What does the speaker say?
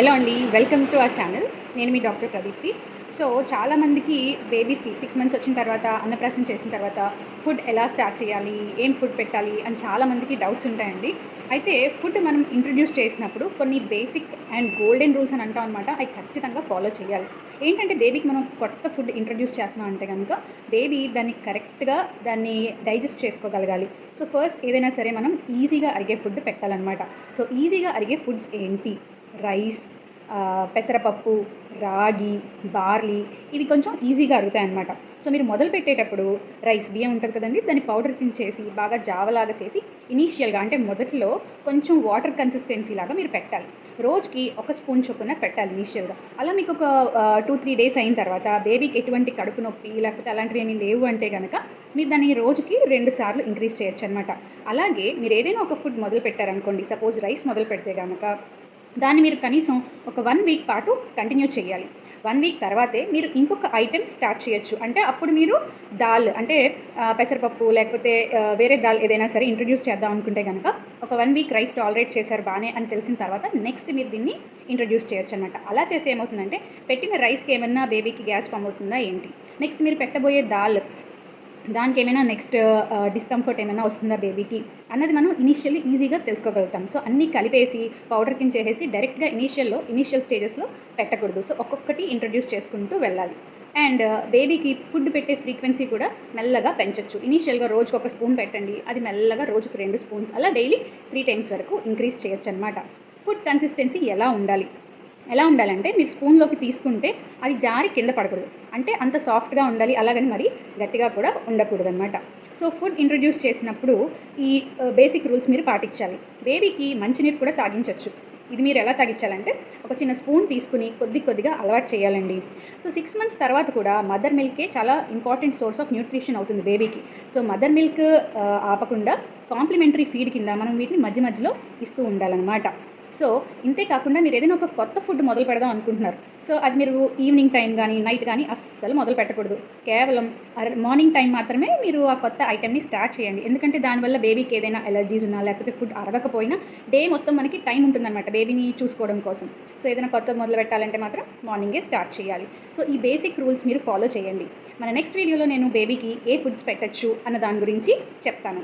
Hello అండి welcome to our channel. నేను మీ doctor Pradeepti. So చాలామందికి బేబీస్కి సిక్స్ మంత్స్ వచ్చిన తర్వాత అన్నప్రాసన చేసిన తర్వాత ఫుడ్ ఎలా స్టార్ట్ చేయాలి ఏం ఫుడ్ పెట్టాలి అని చాలామందికి డౌట్స్ ఉంటాయండి. అయితే ఫుడ్ మనం ఇంట్రడ్యూస్ చేసినప్పుడు కొన్ని బేసిక్ అండ్ గోల్డెన్ రూల్స్ అని అంటాం అనమాట అవి ఖచ్చితంగా ఫాలో చేయాలి. ఏంటంటే బేబీకి మనం కొత్త ఫుడ్ ఇంట్రడ్యూస్ చేస్తున్నాం అంటే కనుక బేబీ దాన్ని కరెక్ట్గా దాన్ని డైజెస్ట్ చేసుకోగలగాలి. సో ఫస్ట్ ఏదైనా సరే మనం ఈజీగా అరిగే ఫుడ్ పెట్టాలన్నమాట. సో ఈజీగా అరిగే ఫుడ్స్ ఏంటి? రైస్ పెసరపప్పు రాగి బార్లీ ఇవి కొంచెం ఈజీగా అరుగుతాయి అనమాట సో మీరు మొదలు పెట్టేటప్పుడు రైస్ బియ్యం ఉంటుంది కదండి దాన్ని పౌడర్ కింద చేసి బాగా జావలాగా చేసి ఇనీషియల్గా అంటే మొదట్లో కొంచెం వాటర్ కన్సిస్టెన్సీ లాగా మీరు పెట్టాలి. రోజుకి ఒక స్పూన్ చొప్పున పెట్టాలి ఇనీషియల్గా అలా మీకు ఒక టూ త్రీ డేస్ అయిన తర్వాత బేబీకి ఎటువంటి కడుపు నొప్పి లేకపోతే అలాంటివి ఏమీ లేవు అంటే కనుక మీరు దాన్ని రోజుకి రెండు సార్లు ఇంక్రీజ్ చేయొచ్చు అనమాట అలాగే మీరు ఏదైనా ఒక ఫుడ్ మొదలు పెట్టారనుకోండి సపోజ్ రైస్ మొదలు పెడితే కనుక దాన్ని మీరు కనీసం ఒక వన్ వీక్ పాటు కంటిన్యూ చేయాలి. వన్ వీక్ తర్వాతే మీరు ఇంకొక ఐటెం స్టార్ట్ చేయొచ్చు. అంటే అప్పుడు మీరు దాల్ అంటే పెసరపప్పు లేకపోతే వేరే దాల్ ఏదైనా సరే ఇంట్రడ్యూస్ చేద్దాం అనుకుంటే కనుక ఒక వన్ వీక్ రైస్ టాలరేట్ చేశారు బాగానే అని తెలిసిన తర్వాత నెక్స్ట్ మీరు దీన్ని ఇంట్రడ్యూస్ చేయొచ్చు అనమాట అలా చేస్తే ఏమవుతుందంటే పెట్టిన రైస్కి ఏమన్నా బేబీకి గ్యాస్ ఫామ్ అవుతుందా ఏంటి? నెక్స్ట్ మీరు పెట్టబోయే దాల్ దానికి ఏమైనా నెక్స్ట్ డిస్కంఫర్ట్ ఏమైనా వస్తుందా బేబీకి అన్నది మనం ఇనీషియల్లీ ఈజీగా తెలుసుకోగలుగుతాం. సో అన్నీ కలిపేసి పౌడర్ కింద చేసేసి డైరెక్ట్గా ఇనీషియల్లో ఇనీషియల్ స్టేజెస్లో పెట్టకూడదు. సో ఒక్కొక్కటి ఇంట్రడ్యూస్ చేసుకుంటూ వెళ్ళాలి. అండ్ బేబీకి ఫుడ్ పెట్టే ఫ్రీక్వెన్సీ కూడా మెల్లగా పెంచొచ్చు. ఇనీషియల్గా రోజుకు ఒక స్పూన్ పెట్టండి. అది మెల్లగా రోజుకు రెండు స్పూన్స్ అలా డైలీ త్రీ టైమ్స్ వరకు ఇంక్రీజ్ చేయొచ్చు అనమాట ఫుడ్ కన్సిస్టెన్సీ ఎలా ఉండాలి? ఎలా ఉండాలంటే మీరు స్పూన్లోకి తీసుకుంటే అది జారి కింద పడకూడదు. అంటే అంత సాఫ్ట్గా ఉండాలి అలాగని మరి గట్టిగా కూడా ఉండకూడదు అనమాట సో ఫుడ్ ఇంట్రడ్యూస్ చేసినప్పుడు ఈ బేసిక్ రూల్స్ మీరు పాటించాలి. బేబీకి మంచినీరు కూడా తాగించవచ్చు ఇది మీరు ఎలా తాగించాలంటే ఒక చిన్న స్పూన్ తీసుకుని కొద్ది కొద్దిగా అలవాటు చేయాలండి. సో సిక్స్ మంత్స్ తర్వాత కూడా మదర్ మిల్కే చాలా ఇంపార్టెంట్ సోర్స్ ఆఫ్ న్యూట్రిషన్ అవుతుంది బేబీకి. సో మదర్ మిల్క్ ఆపకుండా కాంప్లిమెంటరీ ఫీడ్ కింద మనం వీటిని మధ్య మధ్యలో ఇస్తూ ఉండాలన్నమాట. సో ఇంతే కాకుండా మీరు ఏదైనా ఒక కొత్త ఫుడ్ మొదలు పెడదాం అనుకుంటున్నారు. సో అది మీరు ఈవినింగ్ టైం కానీ నైట్ కానీ అస్సలు మొదలు పెట్టకూడదు. కేవలం మార్నింగ్ టైం మాత్రమే మీరు ఆ కొత్త ఐటెంని స్టార్ట్ చేయండి. ఎందుకంటే దానివల్ల బేబీకి ఏదైనా ఎలర్జీస్ ఉన్నా లేకపోతే ఫుడ్ అరగకపోయినా డే మొత్తం మనకి టైం ఉంటుందన్నమాట బేబీని చూసుకోవడం కోసం. సో ఏదైనా కొత్తది మొదలు పెట్టాలంటే మాత్రం మార్నింగే స్టార్ట్ చేయాలి. సో ఈ బేసిక్ రూల్స్ మీరు ఫాలో చేయండి. మన నెక్స్ట్ వీడియోలో నేను బేబీకి ఏ ఫుడ్స్ పెట్టచ్చు అన్న దాని గురించి చెప్తాను.